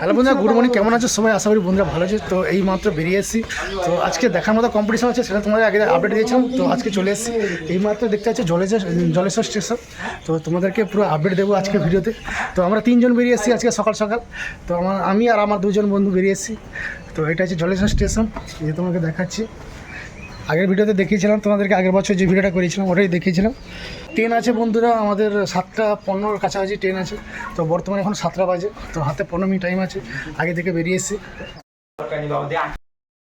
Hello বন্ধুরা, good morning. কেমন আছো? সবাই আশা করি বন্ধুরা ভালো আছে। তো এই মাত্র বেরিয়ে এসেছি। তো আজকে দেখার মতো কম্পিটিশন আছে, সেটা তোমাদের আগে আপডেট দিয়েছিলাম। তো আজকে চলে এসেছি। এই মাত্র দেখতে পাচ্ছি জলেশ্বর জলেশ্বর স্টেশন তো তোমাদেরকে পুরো আপডেট দেবো আজকে ভিডিওতে। তো আমরা তিনজন বেরিয়ে এসেছি আজকে সকাল সকাল। তো আমার, আমি আর আমার দুজন বন্ধু বেরিয়ে এসেছি। তো এটা হচ্ছে জলেশ্বর স্টেশন যে তোমাকে দেখাচ্ছি। আগের ভিডিওতে দেখিয়েছিলাম, তোমাদেরকে আগের বছর যে ভিডিওটা করেছিলাম, ওটাই দেখিয়েছিলাম। ট্রেন আছে বন্ধুরা, আমাদের সাতটা পনেরোর কাছাকাছি ট্রেন আছে, তো বর্তমানে এখন সাতটা বাজে, তো হাতে পনেরো মিনিট টাইম আছে, আগে থেকে বেরিয়ে এসেছি।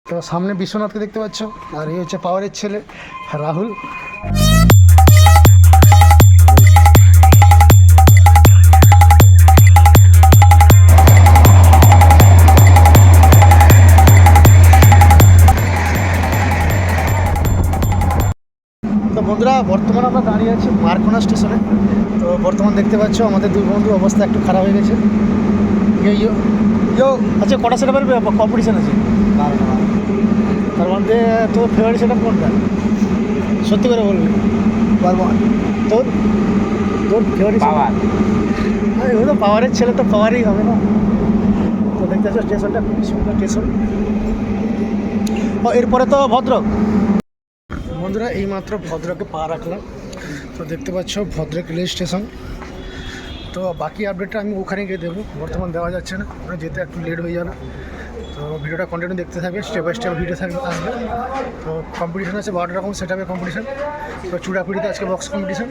তো সামনে বিশ্বনাথকে দেখতে পাচ্ছ, আর এই হচ্ছে পাওয়ারের ছেলে, রাহুল। বন্ধুরা বর্তমানে আমরা দাঁড়িয়ে আছি মারকোনা স্টেশনে। তো বর্তমান দেখতে পাচ্ছ আমাদের দুই বন্ধুর অবস্থা একটু খারাপ হয়ে গেছে। ইয়ো ইয়ো ইয়ো আচ্ছা কটা সেটা পারবে কম্পিটিশন আছে? তার মধ্যে তোর ফেভারিট সেটা কোনটা? সত্যি করে বলবি। পারব না। তোর তোর ফেভারিট পাওয়ার। ওই তো পাওয়ারের ছেলে তো পাওয়ারই হবে না। তো দেখতে পাচ্ছ স্টেশনটা খুবই সুন্দর স্টেশন। ও এরপরে তো ভদ্রক। বন্ধুরা, এইমাত্র ভদ্রকে পা রাখলাম। তো দেখতে পাচ্ছ ভদ্রক রেল স্টেশন। তো বাকি আপডেটটা আমি ওখানে গিয়ে দেবো বর্তমান দেওয়া যাচ্ছে না। ওখানে যেতে একটু লেট হয়ে যাবে। তো ভিডিওটা কন্টিনিউ দেখতে থাকবে স্টেপ বাই স্টেপ ভিডিও থাকবে, আসবে। তো কম্পিটিশন আছে, বারোটা রকম সেট আপে কম্পিটিশন তো চূড়াপুরিতে আজকে বক্স কম্পিটিশন